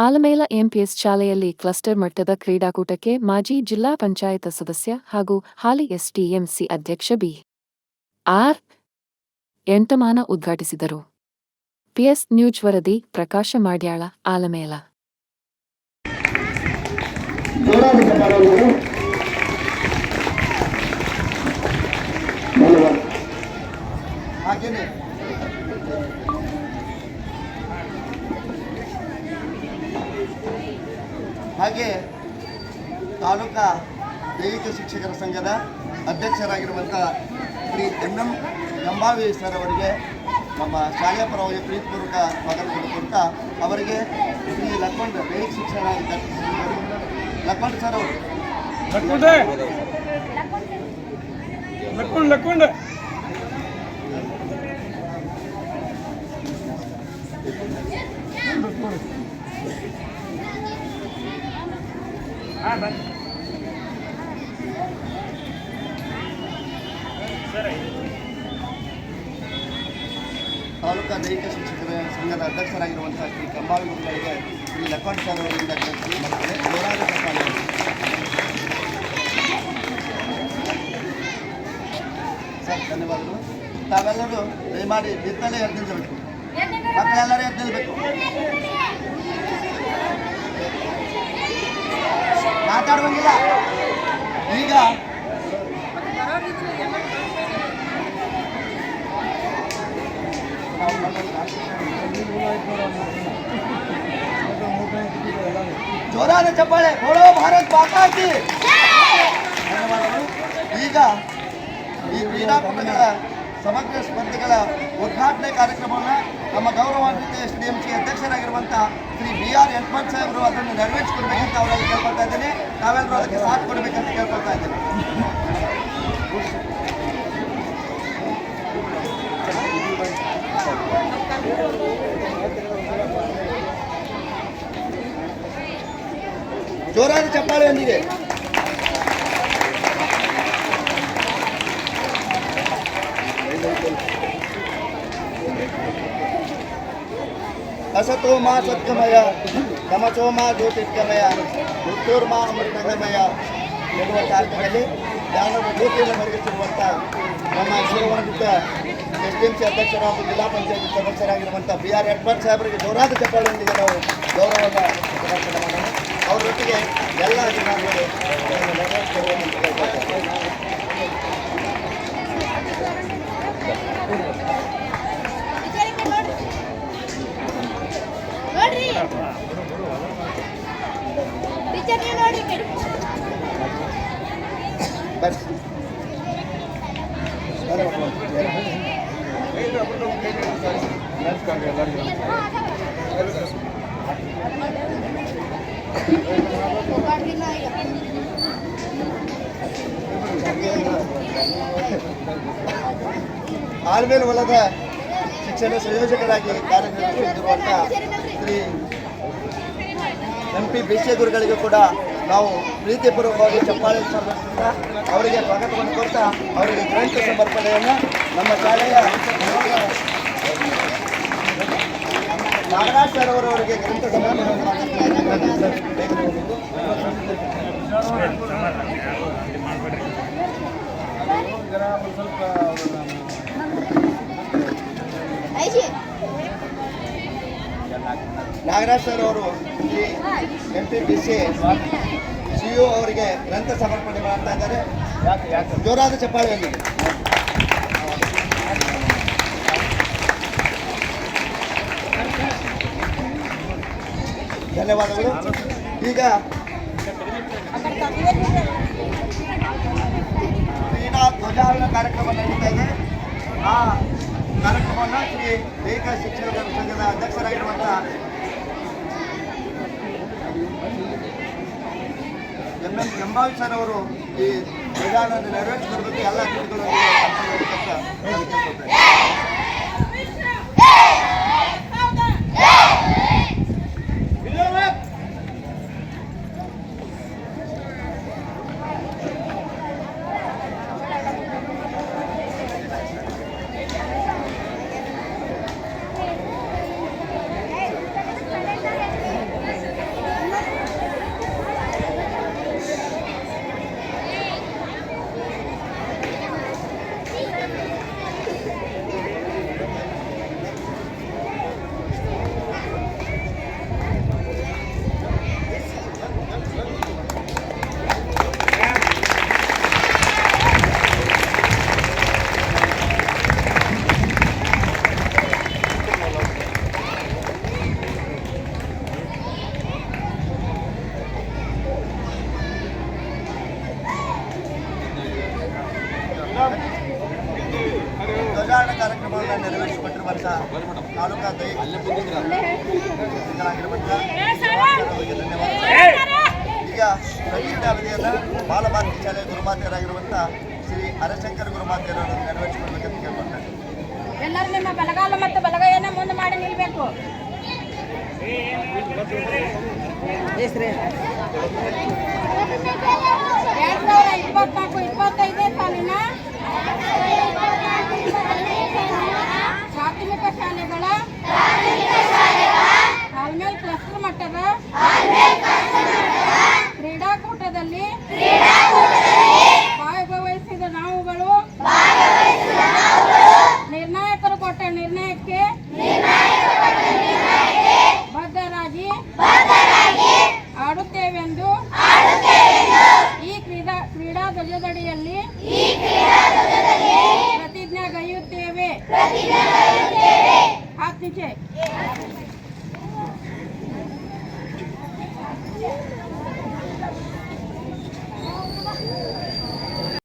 Alamel MPS ಶಾಲೆಯಲ್ಲಿ cluster ಮಟ್ಟದ ಕ್ರೀಡಾಕೂಟಕ್ಕೆ ಮಾಜಿ ಜಿಲ್ಲಾ ಪಂಚಾಯತ್ ಸದಸ್ಯ ಹಾಗೂ ಹಾಲಿ ಎಸ್ಟಿಎಂಸಿ ಅಧ್ಯಕ್ಷ ಬಿ. ಆರ್. ಎಂಟಮಾನ ಉದ್ಘಾಟಿಸಿದರು. ಪಿಎಸ್ ನ್ಯೂಜ್ ವರದಿ ಪ್ರಕಾಶ ಮಾಡ್ಯಾಳ, ಆಲಮೇಲ. ಹಾಗೇನೆ ಹಾಗೆ ತಾಲೂಕಾ ದೈಹಿಕ ಶಿಕ್ಷಕರ ಸಂಘದ ಅಧ್ಯಕ್ಷರಾಗಿರುವಂಥ Shri M M Gambavi sir ಅವರಿಗೆ ನಮ್ಮ ಶಾಲೆಯ ಪರವಾಗಿ ಪ್ರೀತಿಪೂರ್ವಕ ಸ್ವಾಗತ ಅವರಿಗೆ ಶ್ರೀ ಲಕ್ಕೊಂಡ ದೈಹಿಕ ಶಿಕ್ಷಣ ಲಕ್ಕೊಂಡ ಸರ್ ಅವರು. ತಾಲೂಕಾ ದೈಹಿಕ ಶಿಕ್ಷಕರ ಸಂಘದ ಅಧ್ಯಕ್ಷರಾಗಿರುವಂಥ ಶ್ರೀ ಕಂಬಾವಿ ಗುರುಗಳಿಗೆ ಈ ಲಕ್ಷ್ಮಣ್ ಸರ್ ಅವರಿಂದ ಮಾಡ್ತಾರೆ. ಸರ್, ಧನ್ಯವಾದಗಳು. ತಾವೆಲ್ಲರೂ ದಯಮಾಡಿ ಬಿತ್ತಲೆ ಎದ್ದು ನಿಲ್ಲಬೇಕು ಮಕ್ಕಳೆಲ್ಲರೂ ಎದ್ದು ನಿಲ್ಲಬೇಕು ಮಾತಾಡುವಂಗಿಲ್ಲ. ಈಗ ಜೋರಾದ ಚಪ್ಪಾಳೆ ಬೋಳೋ ಭಾರತ್ ಮಾತಾ ಕಿ ಧನ್ಯವಾದಗಳು ಈಗ ಈ ಕ್ರೀಡಾಕೂಟಗಳ ಸಮಗ್ರ ಸ್ಪರ್ಧೆಗಳ ಉದ್ಘಾಟನೆ ಕಾರ್ಯಕ್ರಮವನ್ನು ನಮ್ಮ ಗೌರವಾನ್ವಿತ ಎಸ್ ಡಿ ಎಂ ಸಿ ಅಧ್ಯಕ್ಷರಾಗಿರುವಂಥ ಶ್ರೀ ಬಿ ಆರ್ ಯಂತ್ಮನ್ ಸಾಹೇಬರು ಅದನ್ನು ನೆರವೇರಿಸಿಕೊಡ್ಬೇಕಂತ ಅವರಲ್ಲಿ ಕೇಳ್ಕೊಳ್ತಾ ಇದ್ದೇನೆ. ತಾವೆಲ್ಲರೂ ಅದಕ್ಕೆ ಸಾಥ್ ಕೊಡಬೇಕಂತ ಕೇಳ್ಕೊಳ್ತಾ ಇದ್ದೇನೆ. ಜೋರಾದ ಚಪ್ಪಾಳೆಯೊಂದಿಗೆ ಅಸತೋ ಮಾ ಸತ್ಯಮಯ ತಮಸೋ ಮಾ ಜ್ಯೋತಿಷ್ಕಮಯ ಮಾ ಅಮೃತಮಯ ಎನ್ನುವಂಥ ಅರ್ಥದಲ್ಲಿ ಜ್ಞಾನದ ಜ್ಯೋತಿಯನ್ನು ಮೆರಗಿಸಿರುವಂಥ ನಮ್ಮ Shiravanta S D M C ಅಧ್ಯಕ್ಷರು ಹಾಗೂ ಜಿಲ್ಲಾ ಪಂಚಾಯತ್ ಸದಸ್ಯರಾಗಿರುವಂಥ ಬಿ ಆರ್ ಯಡ್ಮಣ್ ಸಾಹೇಬರಿಗೆ ಜೋರಾದ ಚಪ್ಪಾಳೆಯೊಂದಿಗೆ ನಾವು ಗೌರವವನ್ನು ಪ್ರದರ್ಶನ ಮಾಡೋಣ. ಅವರೊಟ್ಟಿಗೆ ಎಲ್ಲ ಅಧಿಕಾರಿಗಳು ಆಲ್ಮೇಲ್ ಹೊಲದ ಶಿಕ್ಷಣ ಸಂಯೋಜಕರಾಗಿ ಕಾರ್ಯನಿರ್ವಹಿಸುತ್ತಿರುವಂತಹ ಶ್ರೀ ಎಂ ಪಿ ಗುರುಗಳಿಗೂ ಕೂಡ ನಾವು ಪ್ರೀತಿಪೂರ್ವಕವಾಗಿ ಚಪ್ಪಾಳೆ ಸಮರ್ಪಿಸುತ್ತಾ ಅವರಿಗೆ ಸ್ವಾಗತವನ್ನು ಕೊಡ್ತಾ ಅವರಿಗೆ ಗ್ರಂಥ ಸಮರ್ಪಣೆಯನ್ನು ನಮ್ಮ ಶಾಲೆಯ ನಾಗರಾಜ್ ಸರ್ ಅವರವರಿಗೆ ಗ್ರಂಥ ಸಮರ್ಪಣೆಯನ್ನು ಮಾಡಲಿಕ್ಕೆ ನಾಗರಾಜ್ ಸರ್ ಅವರು ಈ M P B C C U ಅವರಿಗೆ ಗ್ರಂಥ ಸಮರ್ಪಣೆ ಮಾಡ್ತಾ ಇದ್ದಾರೆ. ಜೋರಾದ ಚಪ್ಪಾಳೆಯೊಂದಿಗೆ ಧನ್ಯವಾದಗಳು. ಈಗ ಕ್ರೀಡಾ ಧ್ವಜಾರೋಹಣ ಕಾರ್ಯಕ್ರಮ ನಡೀತಾ ಇದೆ. ಆ ಕಾರ್ಯಕ್ರಮವನ್ನು ಶ್ರೀ ದೈಹಿಕ ಶಿಕ್ಷಣ ಸಂಘದ ಅಧ್ಯಕ್ಷರಾಗಿರುವಂಥ ಎಂ ಎಂ ಸರ್ ಅವರು ಈ ಧ್ವಜಾರೋಹಣ ನೆರವೇರಿಸಿಕೊಡಬೇಕು ಎಲ್ಲ ಅತಿಥಿಗಳು ಧ್ವಜಾರಣ ಕಾರ್ಯಕ್ರಮವನ್ನು ನೆರವೇರಿಸಿಕೊಟ್ಟಿರುವಂಥ ಈಗ ಸಂಗೀತ ಅವಧಿಯನ್ನು ಬಾಲಭಾರತಿ ಶಾಲೆಯ ಗುರುಮಾತೆಯರಾಗಿರುವಂಥ ಶ್ರೀ ಹರಶಂಕರ್ ಗುರುಮಾತೆಯರನ್ನು ನೆರವೇರಿಸಿಕೊಡ್ಬೇಕಂತ ಕೇಳ್ಕೊಂಡ ಎಲ್ಲರೂ ನಿಮ್ಮ ಬಲಗಾಲ ಮತ್ತು ಬಲಗೈಯನ್ನು ಮುಂದೆ ಮಾಡಿ ನಿಲ್ಲಬೇಕು ಹೆಸರೇ ಎರಡ್ ಸಾವಿರದ ಇಪ್ಪತ್ನಾಲ್ಕು ಇಪ್ಪತ್ತೈದನೇ ಸಾಲಿನ? ಪ್ರಾಥಮಿಕ ಶಾಲೆಗಳ? ಹಾಲ್ಮೇಲ್ ಕ್ಲಸ್ಟರ್ ಮಟ್ಟದ ಕ್ರೀಡಾಕೂಟದಲ್ಲಿ? ಭಾಗವಹಿಸಿದ ನಾವುಗಳು? ನಿರ್ಣಾಯಕರು ಕೊಟ್ಟ ನಿರ್ಣಯಕ್ಕೆ? हात नीचे